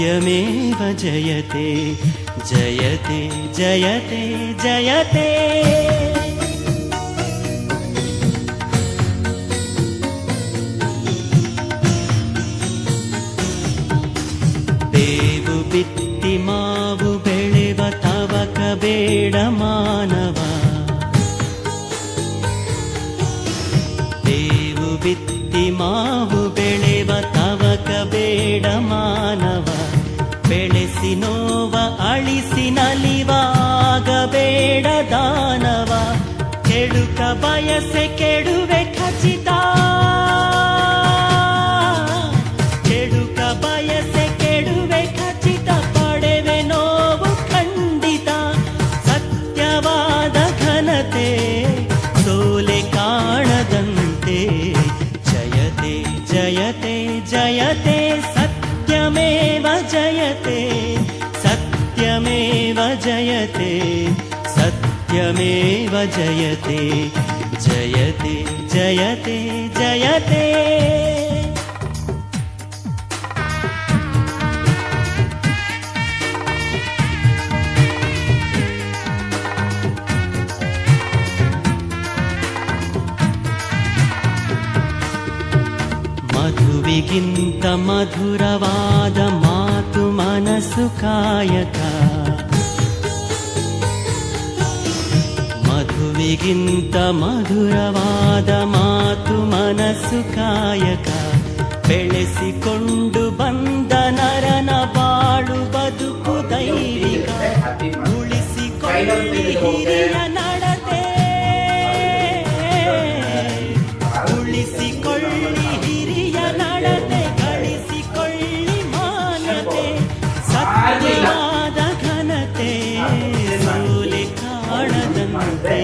సత్యమేవ జయతే జయతే జయతే జయతే ಬೇವು ಬಿತ್ತಿ ಮಾವು ಬೆಳೆವ ತವಕ ಬೇಡ ಮಾನವ ಬೇವು ಬಿತ್ತಿ ಮಾವು ಬೆಳೆವ ತವಕ ಬೇಡ ಮಾನವ ಬೆಳೆಸಿ ನೋವ ಅಳಿಸಿ ನಲಿವಾಗ ಬೇಡ ದಾನವ. ಕೆಡುಕ ಬಯಸೆ ಕೆಡುವೆ ಖಚಿತ सत्यमेव जयते सत्यमेव जयते सत्यमेव जयते जयते जयते जयते। ಮಧುವಿಗಿಂತ ಮಧುರವಾದ ಮಾತು ಮನಸ್ಸು ಕಾಯಕ. ಮಧುವಿಗಿಂತ ಮಧುರವಾದ ಮಾತು ಮನಸ್ಸು ಕಾಯಕ. ಬೆಳೆಸಿಕೊಂಡು ಬಂದ ನರನ ಬಾಳು ಬದುಕು ದೈವಿಕ. ಉಳಿಸಿಕೊಂಡು ಹಿರಿಯ ಸೋಲೆ ಕಾಣದಂತೆ.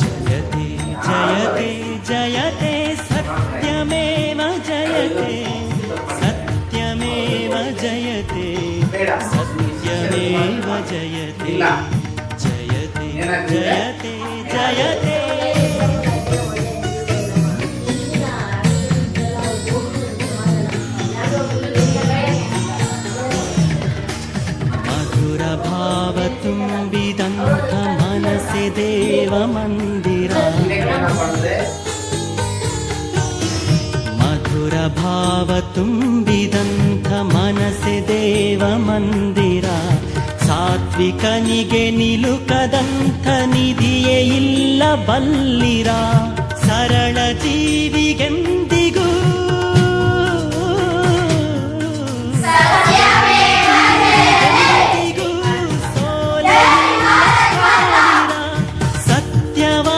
ಜಯತೆ ಜಯತೆ ಜಯತೆ ಸತ್ಯಮೇವ ಜಯತೆ. ಸತ್ಯಮೇವ ಜಯತೆ ಸತ್ಯಮೇವ ಜಯತೆ. ಜಯತೆ ಜಯತೆ ಜಯತೆ. ಮಧುರ ಭಾವ ತುಂಬಿದಂಥ ಮನಸ್ಸೆ ದೇವ ಮಂದಿರ ಮಧುರ ಭಾವ ತುಂಬಿದಂಥ ಮನಸ್ಸೆ ದೇವ ಮಂದಿರ ಸಾತ್ವಿಕನಿಗೆ ನಿಲುಕದಂಥ ನಿಧಿಯೇ ಇಲ್ಲ ಬಲ್ಲಿರ ಸರಳ ಜೀವಿಗೆಂದಿ ya.